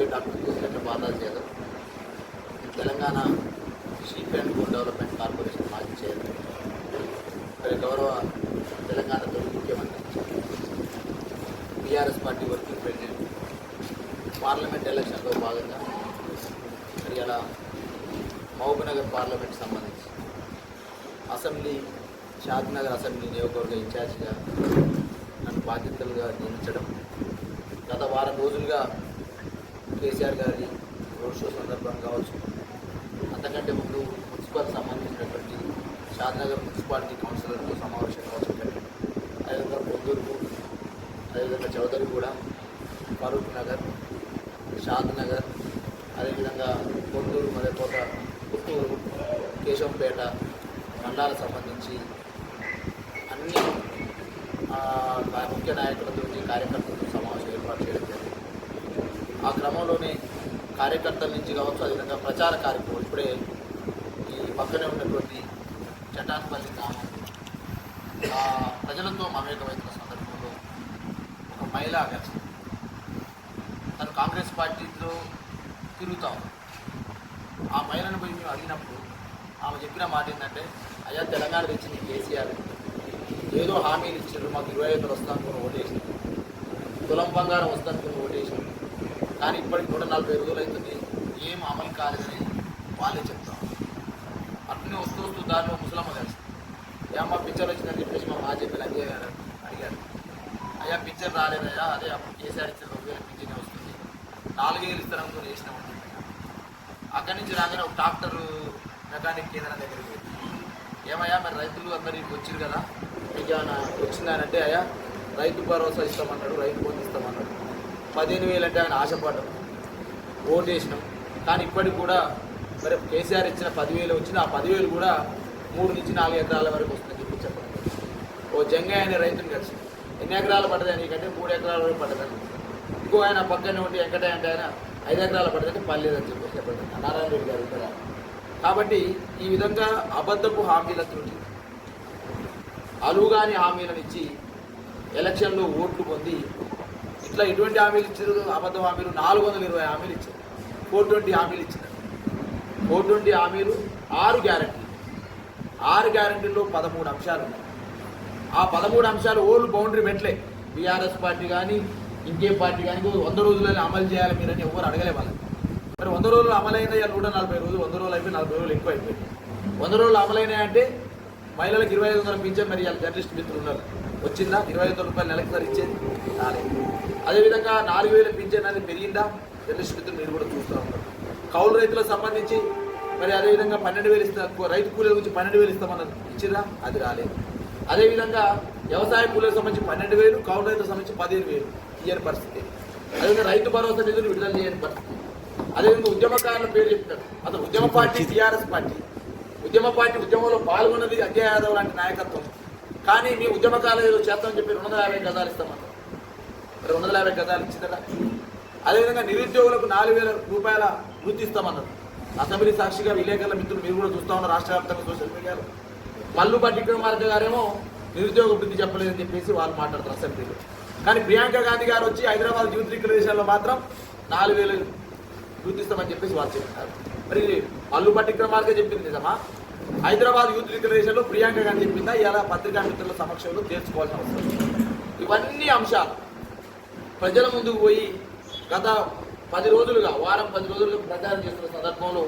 MP doctor Krishna Balaji Yadav Telangana sheep and goat development corporation మాజీ chairman. మరి గౌరవ తెలంగాణ తొలి ముఖ్యమంత్రి. TRS party working president. Parliament ఎలక్షన్లో భాగంగా మరి అలా మహబూబ్నగర్ పార్లమెంట్ సంబంధించి అసెంబ్లీ షాద్నగర్ అసెంబ్లీ నియోజకవర్గ ఇన్ఛార్జిగా నన్ను బాధ్యతలుగా నియమించడం గత వారం రోజులుగా కేసీఆర్ గారి రోడ్ షో సందర్భంగా కావచ్చు. అంతకంటే ముందు మున్సిపల్ సంబంధించినటువంటి షాద్నగర్ మున్సిపాలిటీ కౌన్సిలర్తో సమావేశం కావచ్చు. అదేవిధంగా పొందూరుకు అదేవిధంగా చౌదరి కూడా ఫరూక్ నగర్ షాద్ నగర్ అదేవిధంగా పొందూరు మరేపోక పుత్తూరు కేశవంపేట మండలాలకు సంబంధించి అన్ని ముఖ్య నాయకులతో కార్యకర్తలు సమావేశం ఏర్పాటు చేయడం జరిగింది ఆ క్రమంలోనే కార్యకర్తల నుంచి కావచ్చు అదేవిధంగా ప్రచార కార్యక్రమం ఇప్పుడే ఈ పక్కనే ఉన్నటువంటి చటాన్పల్లి గ్రామం ఆ ప్రజలతో మమేకమవుతున్న సందర్భంలో ఒక మహిళ వ్యక్తి తను కాంగ్రెస్ పార్టీలో తిరుగుతా ఆ మహిళను పోయి మేము అడిగినప్పుడు ఆమె చెప్పిన మాట ఏంటంటే అయ్యా తెలంగాణ తెచ్చింది కేసీఆర్. ఏదో హామీలు ఇచ్చారు మాకు ఇరవై ఐదు వస్తాను ఓటేసి తులం బంగారం వస్తాను ఓటేసి కానీ ఇప్పటికి నూట నలభై రోజులు అవుతుంది. ఏం అమలు కాలేదని వాళ్ళే చెప్తాం అట్లనే వస్తూ వస్తూ దానిలో ముసలమ్మ కలిసి ఏమ్మా పిక్చర్ వచ్చిందని చెప్పేసి మా మాజీ లంజయ్య గారు అడిగారు. అయ్యా పిక్చర్ రాలేదయ్యా అదే అప్పుడు కేసీఆర్ ఇచ్చిన రెండు వేల పిక్చర్ వస్తుంది. నాలుగేళ్ళు ఇస్తారనుకుని వేసినామని అక్కడి నుంచి రాగానే ఒక డాక్టర్ మెకానిక్ కేంద్రం దగ్గరికి ఏమయ్యా మరి రైతులు అందరికి వచ్చారు కదా. మీకు ఏమైనా వచ్చిందానంటే అయ్యా రైతు భరోసా ఇస్తామన్నాడు రైతు బంధు ఇస్తామన్నాడు. పదిహేను వేలు అంటే ఆయన ఆశపడ్డాం. ఓటేసినాం కానీ ఇప్పటికి కూడా మరి కేసీఆర్ ఇచ్చిన పదివేలు వచ్చిన ఆ పదివేలు కూడా మూడు నుంచి నాలుగు ఎకరాల వరకు వస్తుందని చెప్పి చెప్పండి. ఓ జంగయ్య అనే రైతుని కలిసి. ఎన్ని ఎకరాలు పడ్డది నీకంటే మూడు ఎకరాల వరకు పడ్డదని ఇంకో ఆయన పక్కనే ఉండి వెంకటయ్య అంటే ఆయన ఐదు ఎకరాలు పడ్డదంటే పర్లేదని చెప్పేసి చెప్పండి. నారాయణ రెడ్డి గారు ఇక్కడ కాబట్టి ఈ విధంగా అబద్ధపు హామీలతో అలువుగాని హామీలను ఇచ్చి ఎలక్షన్లో ఓట్లు పొంది ఇట్లా ఎటువంటి హామీలు ఇచ్చారు అబద్ధం హామీలు నాలుగు వందల ఇరవై హామీలు ఇచ్చారు. ఫోర్ ట్వంటీ హామీలు ఇచ్చినారు ఫోర్ ట్వంటీ హామీలు ఆరు గ్యారంటీ ఆరు గ్యారంటీల్లో పదమూడు అంశాలు ఉన్నాయి. ఆ పదమూడు అంశాలు ఓల్డ్ బౌండరీ పెట్టలే బీఆర్ఎస్ పార్టీ కానీ ఇంకే పార్టీ కానీ వంద రోజులలో అమలు చేయాలి మీరని ఎవరు అడగలే వాళ్ళని. మరి వంద రోజులు అమలైన నూట నలభై రోజులు వంద రోజులు అయిపోయి నలభై రోజులు ఎక్కువ అయిపోయింది వంద రోజులు అమలైనాయంటే మహిళలకు ఇరవై ఐదు వందల పింఛన్ మరి జర్నలిస్ట్ మిత్రులు ఉన్నారు. వచ్చిందా? ఇరవై ఐదు రూపాయలు నెలకి సార్ ఇచ్చేది? రాలేదు. అదేవిధంగా నాలుగు వేల పింఛన్ అనేది పెరిగిందా? జర్నలిస్ట్ మిత్రులు మీరు కూడా చూస్తూ ఉంటారు. కౌలు రైతులకు సంబంధించి మరి అదేవిధంగా పన్నెండు వేలు ఇస్తా రైతు కూలీల గురించి పన్నెండు వేలు ఇస్తామన్నారు ఇచ్చిరా అది రాలేదు. అదేవిధంగా వ్యవసాయ కూలీలకు సంబంధించి పన్నెండు వేలు కౌలు రైతులకు సంబంధించి పదిహేను వేలు ఇయ్యని పరిస్థితి. అదేవిధంగా రైతు భరోసా నిధులు విడుదల చేయని పరిస్థితి. అదేవిధంగా ఉద్యమకారుల పేరు చెప్తారు అతను ఉద్యమ పార్టీ టీఆర్ఎస్ పార్టీ. ఉద్యమ పార్టీ ఉద్యమంలో పాల్గొన్నది అజయ్ యాదవ్ లాంటి నాయకత్వం. కానీ మీ ఉద్యమ కాలేజీలో చేస్తామని చెప్పి రెండు వందల యాభై గదాలు ఇస్తామన్నారు మరి రెండు వందల యాభై గదాలు ఇచ్చిందట అదేవిధంగా నిరుద్యోగులకు నాలుగు వేల రూపాయల వృత్తి ఇస్తామన్నారు. అసెంబ్లీ సాక్షిగా విలేకరుల మిత్రులు మీరు కూడా చూస్తా ఉన్నారు రాష్ట్ర వ్యాప్తంగా సోషల్ మీడియాలో. మల్లు విక్రమార్క గారేమో నిరుద్యోగ వృద్ధి చెప్పలేదని చెప్పేసి వాళ్ళు మాట్లాడతారు అసెంబ్లీలో. కానీ ప్రియాంక గాంధీ గారు వచ్చి హైదరాబాద్ యూత్ రికగ్నేషన్లో మాత్రం నాలుగు వేలు గుర్తిస్తామని చెప్పేసి వాళ్ళు చెప్పారు. మరి మల్లు విక్రమార్క చెప్పింది నిజమా? హైదరాబాద్ యూత్ డిక్లరేషన్లో ప్రియాంక గాంధీ చెప్పిందా ఇలా పత్రికా మిత్రుల సమక్షంలో తెలుసుకోవాల్సిన అవసరం. ఇవన్నీ అంశాలు ప్రజల ముందుకు పోయి గత పది రోజులుగా వారం పది రోజులుగా ప్రచారం చేస్తున్న సందర్భంలో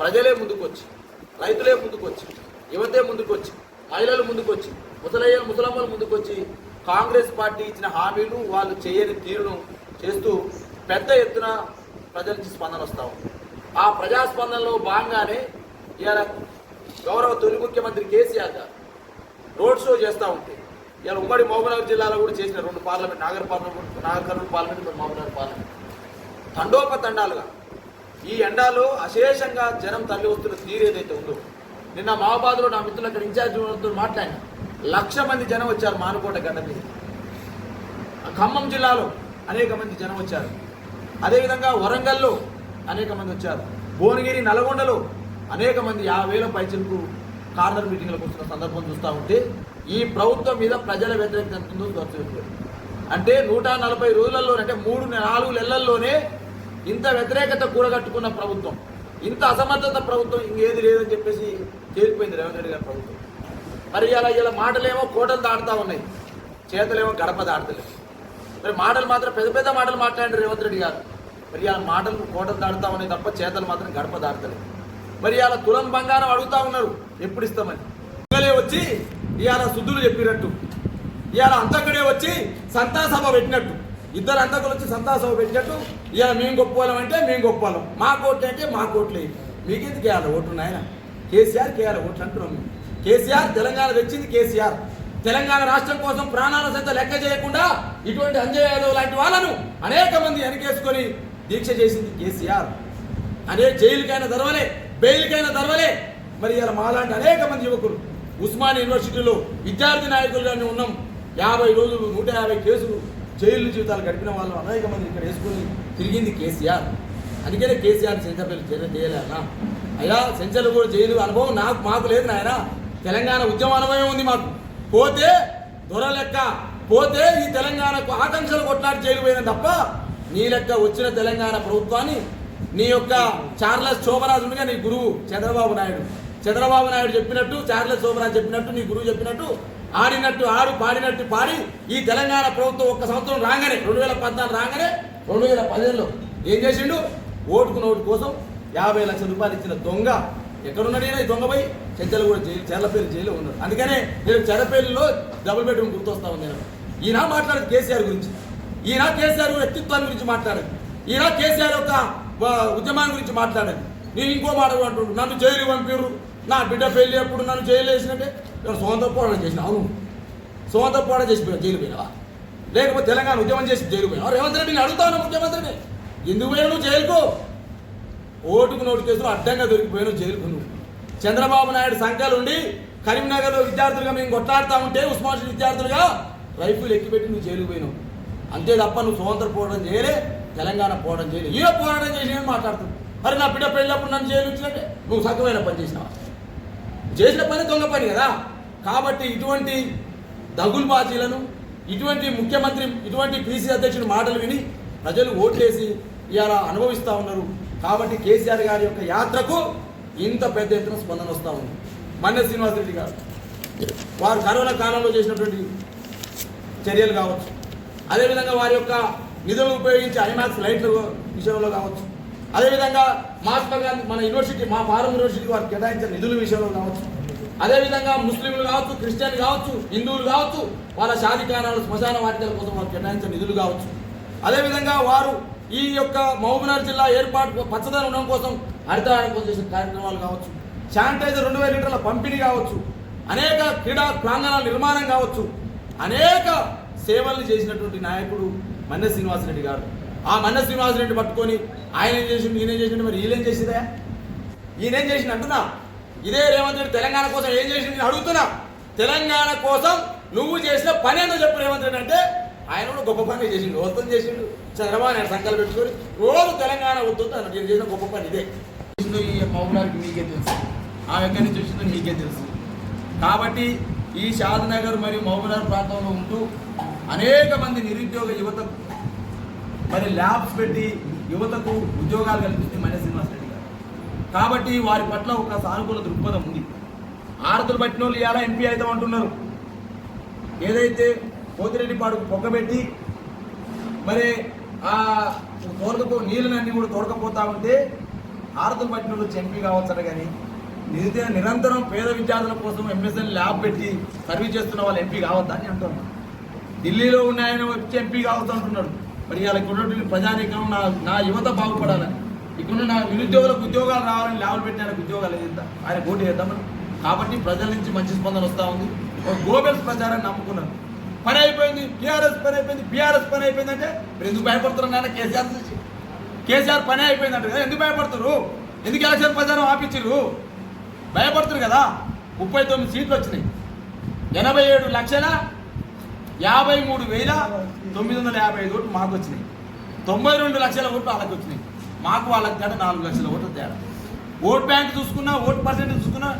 ప్రజలే ముందుకొచ్చి రైతులే ముందుకొచ్చి యువతే ముందుకొచ్చి మహిళలు ముందుకొచ్చి ముసలయ్యలు ముసలమ్మలు ముందుకొచ్చి కాంగ్రెస్ పార్టీ ఇచ్చిన హామీలు వాళ్ళు చేయని తీరును చేస్తూ పెద్ద ఎత్తున ప్రజల నుంచి స్పందన వస్తాం ఆ ప్రజాస్పందనలో భాగంగానే ఇలా గౌరవ తొలి ముఖ్యమంత్రి కేసీఆర్ గారు రోడ్ షో చేస్తూ ఉంటే ఇవాళ ఉమ్మడి మహబూబ్నగర్ జిల్లాలో కూడా చేసిన రెండు parliament Nagar parliament Nagarkurnool parliament ఇప్పుడు మహబూబ్నగర్ పార్లమెంట్. తండోపతండాలుగా. ఈ ఎండాలో అశేషంగా జనం తరలి వస్తున్న తీరు ఏదైతే ఉందో నిన్న మహాబాద్లో నా మిత్రులు అక్కడ ఇన్ఛార్జ్ మాట్లాడిన లక్ష మంది జనం వచ్చారు మానుకోట గడ్డ మీద. ఖమ్మం జిల్లాలో అనేక మంది జనం వచ్చారు. అదేవిధంగా వరంగల్లో అనేక మంది వచ్చారు. భువనగిరి నల్గొండలో అనేక మంది యాభై వేల పైచలకు కార్నర్ మీటింగ్లకు వస్తున్న సందర్భం చూస్తూ ఉంటే ఈ ప్రభుత్వం మీద ప్రజల వ్యతిరేకత ఎంత ఉందో దొరకలేదు అంటే నూట నలభై రోజులలో అంటే మూడు నాలుగు నెలల్లోనే ఇంత వ్యతిరేకత కూడగట్టుకున్న ప్రభుత్వం ఇంత అసమర్థత ప్రభుత్వం ఇంకేది లేదని చెప్పేసి చేరిపోయింది రేవంత్ రెడ్డి గారి ప్రభుత్వం. మరి ఇలా ఇలా మాటలేమో కోటలు దాటుతా ఉన్నాయి చేతలేమో గడప దాటలేదు మరి మాటలు మాత్రం పెద్ద పెద్ద మాటలు మాట్లాడండి రేవంత్ రెడ్డి గారు. మరి ఆ మాటలు కోటలు దాటుతా ఉన్నాయి తప్ప చేతలు మాత్రం గడప దాటలేదు మరి ఇవాళ తులం బంగారం అడుగుతా ఉన్నారు. ఎప్పుడు ఇస్తామని. దొంగలే వచ్చి ఇవాళ శుద్ధులు చెప్పినట్టు. ఇవాళ అంతకుడే వచ్చి సంతాసభ పెట్టినట్టు. ఇద్దరు అంతకులు వచ్చి సంతాసభ పెట్టినట్టు. ఇవాళ మేము గొప్పవాళ్ళం అంటే మేము గొప్పవాళ్ళం మా కోట్లు అంటే మా కోట్లే. మీకెందుకు వేయాలి ఓట్లు నాయన? కేసీఆర్ కేఆర్ ఓట్లు అంటున్నాం మేము. కేసీఆర్ తెలంగాణ తెచ్చింది కేసీఆర్. తెలంగాణ రాష్ట్రం కోసం ప్రాణాల సైతం లెక్క చేయకుండా ఇటువంటి అంజయ్ యాదవ్ లాంటి వాళ్ళను అనేక మంది వెనకేసుకొని దీక్ష చేసింది కేసీఆర్. అనే జైలుకైనా దర్వలే బెయిల్కైనా దర్వలే మరి ఇలా మాలాంటి అనేక మంది యువకులు ఉస్మాన్ యూనివర్సిటీలో విద్యార్థి నాయకులుగానే ఉన్నాం. యాభై రోజులు నూట యాభై కేసులు జైలు జీవితాలు గడిపిన వాళ్ళు అనేక మంది ఇక్కడ వేసుకుని తిరిగింది కేసీఆర్. అందుకనే కేసీఆర్ సెంచర్లు చర్య చేయలేనా అయ్యా సెంచర్లు కూడా జైలు అనుభవం నాకు మాకు లేదు నాయన. తెలంగాణ ఉద్యమ అనుభవం ఉంది మాకు. పోతే దొర లెక్క పోతే ఈ తెలంగాణకు ఆకాంక్షలు కొట్లాడి జైలు పోయిన తప్ప నీ లెక్క వచ్చిన తెలంగాణ ప్రభుత్వాన్ని నీ యొక్క చార్లెస్ చోభరాజునిగా నీ గురువు చంద్రబాబు నాయుడు. చంద్రబాబు నాయుడు చెప్పినట్టు చార్లెస్ శోభరాజు చెప్పినట్టు నీ గురువు చెప్పినట్టు ఆడినట్టు ఆడు పాడినట్టు పాడి ఈ తెలంగాణ ప్రభుత్వం ఒక్క సంవత్సరం రాగానే రెండు వేల పద్నాలుగు రాగానే రెండు వేల పదిహేనులో ఏం చేసిండు? ఓటుకు నోటు కోసం యాభై లక్షల రూపాయలు ఇచ్చిన దొంగ. ఎక్కడున్నాడు ఈ దొంగ పోయి చెంచలు కూడా జైలు చెర్లపల్లి జైల్లో ఉన్నాడు. అందుకనే నేను చెరపల్లిలో డబుల్ బెడ్రూమ్ గుర్తొస్తా ఉంది నేను ఈయన మాట్లాడదు కేసీఆర్ గురించి. ఈయన కేసీఆర్ వ్యక్తిత్వాన్ని గురించి మాట్లాడదు. ఈయన కేసీఆర్ యొక్క ఉద్యమాన్ని గురించి మాట్లాడండి. నేను ఇంకో మాట అంటుండు నన్ను జైలు పంపిర్రు. నా బిడ్డ పెళ్ళి అప్పుడు నన్ను జైలు వేసినట్టే? నేను సొంత పోరాటం చేసిన? అవును. సొంత పోరాటం చేసి జైలు పోయినావా? లేకపోతే తెలంగాణ ఉద్యమం చేసి జైలు పోయినా రేవంత్ రెడ్డిని అడుగుతాను ముఖ్యమంత్రిని. ఎందుకు పోయినా నువ్వు జైలుకో? ఓటుకు నోటు కేసులు అడ్డంగా దొరికిపోయాను జైలుకు నువ్వు. చంద్రబాబు నాయుడు సంఖ్యలు ఉండి కరీంనగర్లో విద్యార్థులుగా మేము కొట్లాడుతూ ఉంటే ఉస్మాన్ విద్యార్థులుగా రైఫిల్ ఎక్కిపెట్టి నువ్వు జైలుకు పోయినావు. అంతే తప్ప నువ్వు స్వతంత్ర పోవడం చేయలే. తెలంగాణ పోవడం చేయలేదు. ఈయన పోరాటం చేసి ఏం మరి నా బిడ్డ పెళ్ళినప్పుడు నన్ను జైలు నువ్వు సగమైన పని చేసినావా? చేసిన పని దొంగ పని కదా. కాబట్టి ఇటువంటి దగుల్బాజీలను ఇటువంటి ముఖ్యమంత్రి ఇటువంటి పీసీ అధ్యక్షుడి మాటలు విని ప్రజలు ఓట్లేసి ఇవాళ అనుభవిస్తూ ఉన్నారు. కాబట్టి కేసీఆర్ గారి యొక్క యాత్రకు ఇంత పెద్ద ఎత్తున స్పందన వస్తూ ఉంది. మన్నె శ్రీనివాసరెడ్డి గారు వారు కరోనా కాలంలో చేసినటువంటి చర్యలు కావచ్చు. అదేవిధంగా వారి యొక్క నిధులు ఉపయోగించి ఐమాక్స్ లైట్ల విషయంలో కావచ్చు. అదేవిధంగా మహాత్మా గాంధీ మన యూనివర్సిటీ మా ఫారం యూనివర్సిటీ వారు కేటాయించిన నిధుల విషయంలో కావచ్చు. అదేవిధంగా ముస్లింలు కావచ్చు క్రిస్టియన్ కావచ్చు హిందువులు కావచ్చు వాళ్ళ షాదికానాలు శ్మశాన వాటికల కోసం వారు కేటాయించిన నిధులు కావచ్చు. అదేవిధంగా వారు ఈ యొక్క మహబూబ్నగర్ జిల్లా ఏర్పాటు పచ్చదనం ఉండడం కోసం హరితహారం కోసం చేసిన కార్యక్రమాలు కావచ్చు. శానిటైజర్ రెండు వేల లీటర్ల పంపిణీ కావచ్చు. అనేక క్రీడా ప్రాంగణాల నిర్మాణం కావచ్చు. అనేక సేవలు చేసినటువంటి నాయకుడు మన్న శ్రీనివాసరెడ్డి గారు. ఆ మన్న శ్రీనివాసరెడ్డి పట్టుకొని ఆయన ఏం చేసిండు ఈయన చేసిండు మరి? వీళ్ళేం చేసిందా? ఈయనేం చేసిండు అంటున్నా? ఇదే రేవంత్ రెడ్డి తెలంగాణ కోసం ఏం చేసిండు నేను అడుగుతున్నా. తెలంగాణ కోసం నువ్వు చేసిన పని ఏందో చెప్పు రేవంత్ రెడ్డి అంటే ఆయన కూడా గొప్ప పని చేసిండు వస్తుంది చేసిండు. చంద్రబాబు నాయుడు సంకల్పం పెట్టుకొని రోజు తెలంగాణ వద్దు అన్నట్టు నేను చేసిన గొప్ప పని ఇదే. ఈ మహబూబ్నగర్కి మీకే తెలుసు. ఆమె ఎక్కడి నుంచి వచ్చిందో మీకే తెలుసు. కాబట్టి ఈ షాద్నగర్ మరియు మహబూబ్నగర్ ప్రాంతంలో ఉంటూ అనేక మంది నిరుద్యోగ యువతకు మరి ల్యాబ్స్ పెట్టి యువతకు ఉద్యోగాలు కల్పిస్తుంది శ్రీనివాస్ రెడ్డి గారు. కాబట్టి వారి పట్ల ఒక సానుకూల దృక్పథం ఉంది. ఆరతులు పట్టిన వాళ్ళు ఇలా ఎంపీ అవుతాం అంటున్నారు. ఏదైతే కోతిరెడ్డి పాడుకు పొగ్గబెట్టి మరి ఆ తోడకపో నీళ్ళనన్నీ కూడా తోడకపోతా ఉంటే ఆరతులు పట్టిన వాళ్ళు వచ్చి ఎంపీ కావచ్చు కానీ నిరుద్యోగ నిరంతరం పేద విద్యార్థుల కోసం ఎంఎస్ఎన్ ల్యాబ్ పెట్టి సర్వీస్ చేస్తున్న వాళ్ళు ఎంపీ కావద్దా అని అంటున్నారు. ఢిల్లీలో ఉన్న ఆయన వచ్చి ఎంపీ కావచ్చు అంటున్నాడు మరి ఇలా ఉన్నటువంటి ప్రజానీకం నా నా యువత బాగుపడాలని ఇక్కడ నా నిరుద్యోగులకు ఉద్యోగాలు రావాలని లేవలు పెట్టి ఆయనకు ఉద్యోగాలు చేద్దాం? ఆయన పోటీ చేద్దామని కాబట్టి ప్రజల నుంచి మంచి స్పందన వస్తూ ఉంది. ఒక గోబెల్స్ ప్రచారాన్ని నమ్ముకున్నాను పని అయిపోయింది. టీఆర్ఎస్ పని అయిపోయింది. బీఆర్ఎస్ పని అయిపోయింది అంటే మీరు ఎందుకు భయపడుతున్నారు నాయన? కేసీఆర్ నుంచి. కేసీఆర్ పని అయిపోయింది అంటే ఎందుకు భయపడతారు ఎందుకు ఎలక్షన్ ప్రచారం ఆపించారు భయపడుతున్నారు కదా. ముప్పై తొమ్మిది సీట్లు వచ్చినాయి. ఎనభై ఏడు లక్షల యాభై మూడు వేల తొమ్మిది వందల యాభై ఐదు ఓట్లు మాకు వచ్చినాయి తొంభై రెండు లక్షల ఓట్లు వాళ్ళకి వచ్చినాయి మాకు వాళ్ళకి తేడా నాలుగు లక్షల ఓట్లు తేడా. ఓట్ బ్యాంక్ చూసుకున్నా ఓట్ పర్సెంట్ చూసుకున్నా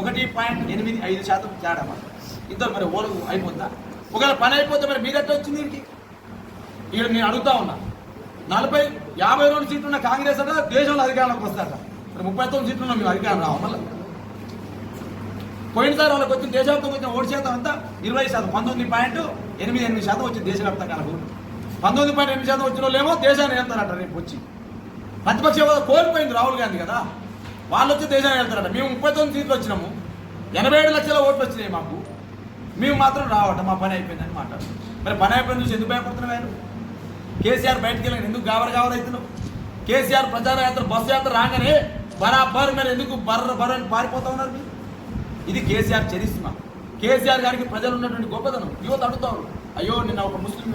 ఒకటి పాయింట్ ఎనిమిది ఐదు శాతం తేడా మాకు. ఇద్దరు మరి ఓటు అయిపోద్దా? ఒకవేళ పని అయిపోతే మరి మీదట్టే వచ్చింది వీడికి? ఇక్కడ నేను అడుగుతా ఉన్నా. నలభై యాభై రెండు సీట్లు ఉన్న కాంగ్రెస్ అంటే దేశంలో అధికారంలోకి వస్తారట. మరి ముప్పై తొమ్మిది సీట్లు ఉన్న మేము అధికారం రావాలి మళ్ళీ? పోయినసారి వాళ్ళకి వచ్చిన దేశవ్యాప్తంగా వచ్చిన ఓటు శాతం అంతా ఇరవై శాతం పంతొమ్మిది పాయింట్ ఎనిమిది ఎనిమిది శాతం వచ్చింది దేశవ్యాప్తంగా ఓటు పంతొమ్మిది పాయింట్ ఎనిమిది శాతం వచ్చిన వాళ్ళేమో దేశాన్ని వెళ్తారట రేపు వచ్చి. ప్రతిపక్ష హోదా కోల్పోయింది రాహుల్ గాంధీ కదా. వాళ్ళు వచ్చి దేశాన్ని వెళ్తారట. మేము ముప్పై తొమ్మిది సీట్లు వచ్చినాము. ఎనభై ఏడు లక్షల ఓట్లు వచ్చినాయి మాకు. మేము మాత్రం రావట మా పని అయిపోయిందని మాట్లాడుతున్నాం. మరి పని అయిపోయింది చూసి ఎందుకు భయపడుతున్నావు ఆయన కేసీఆర్ బయటకు వెళ్ళి ఎందుకు గాబర గాబర అవుతున్నావు? కేసీఆర్ ప్రచార యాత్ర బస్సు యాత్ర రాగానే బరాబర్ మీరు ఎందుకు బర్ర బర్ర అని పారిపోతా ఉన్నారు మీరు? ఇది కేసీఆర్ చరిస్మ కేసీఆర్ గారికి ప్రజలు ఉన్నటువంటి గొప్పతనం. యువత అడుగుతారు అయ్యో నిన్న ఒక ముస్లిం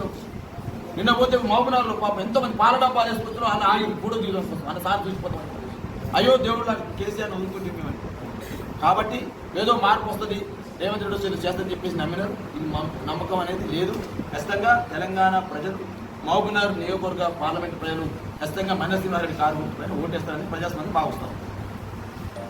నిన్న పోతే మహబూబ్నగర్లో పాపం ఎంతమంది పాల డబ్బాలు వేసుకొచ్చారో అలా ఆగి కూడా తీసుకొస్తాం అన్న సార్ చూసిపోతాం అయ్యో దేవుడు కేసీఆర్ వదులుకుంటే మేము కాబట్టి ఏదో మార్పు వస్తుంది. రేవంత్ రెడ్డి వచ్చి చేస్తని చెప్పేసి నమ్మినారు. ఇది నమ్మకం అనేది లేదు. ఖచ్చితంగా తెలంగాణ ప్రజలు మహబూబ్నగర్ నియోజకవర్గ పార్లమెంట్ ప్రజలు ఖచ్చితంగా మనసింహారెడ్డి కారు పైన ఓటేస్తారని ప్రజాస్వామ్యం భావిస్తారు.